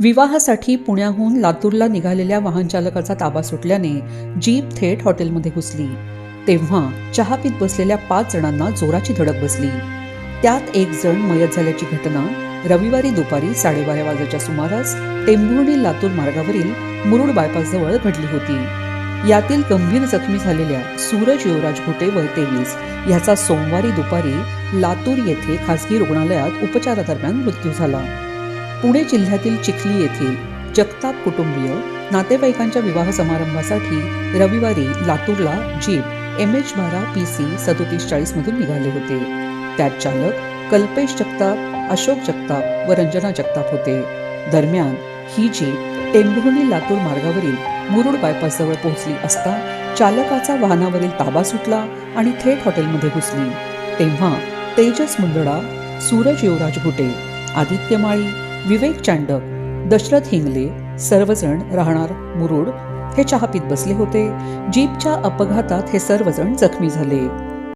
विवाहासाठी पुण्याहून लातूरला निघालेल्या वाहनचालकाचा ताबा सुटल्याने जीप थेट हॉटेलमध्ये घुसली. तेव्हा चहा पीत बसलेल्या पाच जणांना जोराची धडक बसली. त्यात एक जण मयत झाल्याची घटना रविवारी दुपारी साडेबारा वाजेच्या सुमारास टेंभुर्णी लातूर मार्गावरील मुरुड बायपासजवळ घडली होती. यातील गंभीर जखमी झालेल्या सूरज युवराज घुटे वय तेवीस याचा सोमवारी दुपारी लातूर येथे खासगी रुग्णालयात उपचारादरम्यान मृत्यू झाला. पुणे जिल्ह्यातील चिखली येथील जगताप कुटुंबीय नातेवाईकांच्या विवाह समारंभासाठी रविवारी लातूरला जीप एम एच बारा पी सी सदोतीस चाळीसमधून निघाले होते. त्यात चालक कल्पेश जगताप अशोक जगताप व रंजना जगताप होते. दरम्यान ही जीप टेंभुर्णी लातूर मार्गावरील मुरुड बायपासजवळ पोहोचली असता चालकाचा वाहनावरील ताबा सुटला आणि थेट हॉटेलमध्ये घुसली. तेव्हा तेजस मुंदडा सूरज युवराज गुटे आदित्य माळी विवेक चांडक दशरथ हिंगले सर्वजण राहणार मुरुड हे चहा पित बसले होते. जीपच्या अपघातात हे सर्वजण जखमी झाले.